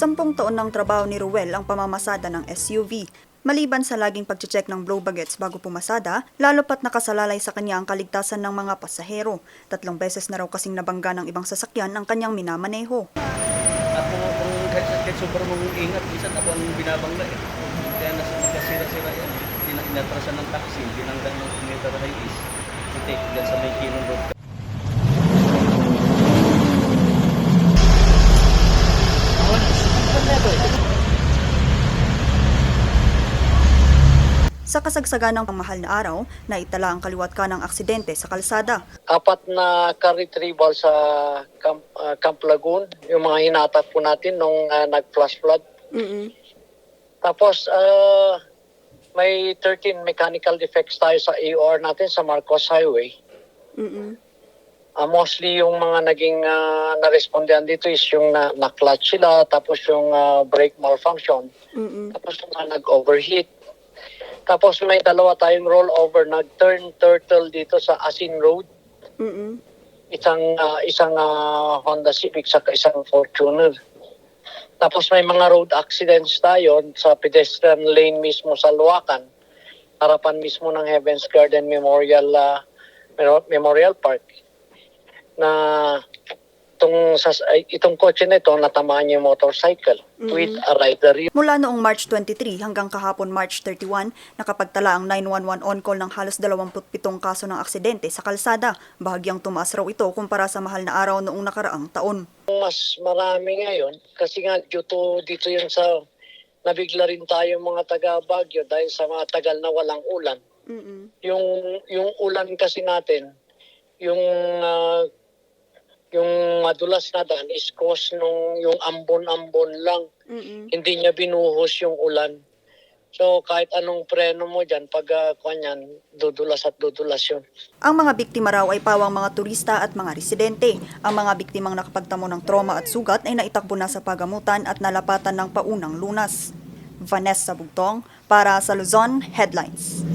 Sampung taon ng trabaho ni Ruel ang pamamasada ng SUV. Maliban sa laging pagchecheck ng blow baguettes bago pumasada, lalo pat nakasalalay sa kanya ang kaligtasan ng mga pasahero. Tatlong beses na raw kasing nabangga ng ibang sasakyan ang kanyang minamaneho. Ako, kung kahit, sobrang mong ingat, minsan ako ang binabangga eh. Kaya nasa nagkasira-sira yan. Hindi na inatrasan ng taxi, binanggan ng meter highways. Puti, dyan sa may kinong road. Sa kasagsagan ng pamahal na araw, naitala ang kaliwat ka ng aksidente sa kalsada. apat na car-retrieval sa Camp, ah, Camp Lagoon, yung mga hinatak po natin nung ah, nag-flash flood. Tapos, ah, may 13 mechanical defects tayo sa AOR natin sa Marcos Highway. Ah, mostly yung mga naging uh, narespondehan dito is yung na, na-clutch sila, tapos yung ah, brake malfunction, tapos yung mga nag-overheat. Tapos may dalawa tayong rollover, nag-turn turtle dito sa Asin Road. isang ah, isang ah, Honda Civic sa isang Fortuner. Tapos may mga road accidents tayo sa pedestrian lane mismo sa Luacan, harapan mismo ng Heaven's Garden Memorial Memo- Memorial Park na itong, itong kotse na ito natamaan yung motorcycle with a rider Mula noong March 23 hanggang kahapon March 31, nakapagtala ang 911 on-call ng halos 27 kaso ng aksidente sa kalsada. Bahagyang tumaas raw ito kumpara sa mahal na araw noong nakaraang taon. mas marami ngayon kasi nga due to dito yun sa nabigla rin tayo mga taga Baguio dahil sa mga tagal na walang ulan. Yung yung ulan kasi natin yung ah, yung madulas na daan is cause nung yung ambon-ambon lang. Hindi niya binuhos yung ulan. So kahit anong preno mo dyan, pag uh, kanyan, dudulas at dudulas yun. Ang mga biktima raw ay pawang mga turista at mga residente. Ang mga biktimang nakapagtamo ng trauma at sugat ay naitakbo na sa pagamutan at nalapatan ng paunang lunas. Vanessa Bugtong para sa Luzon Headlines.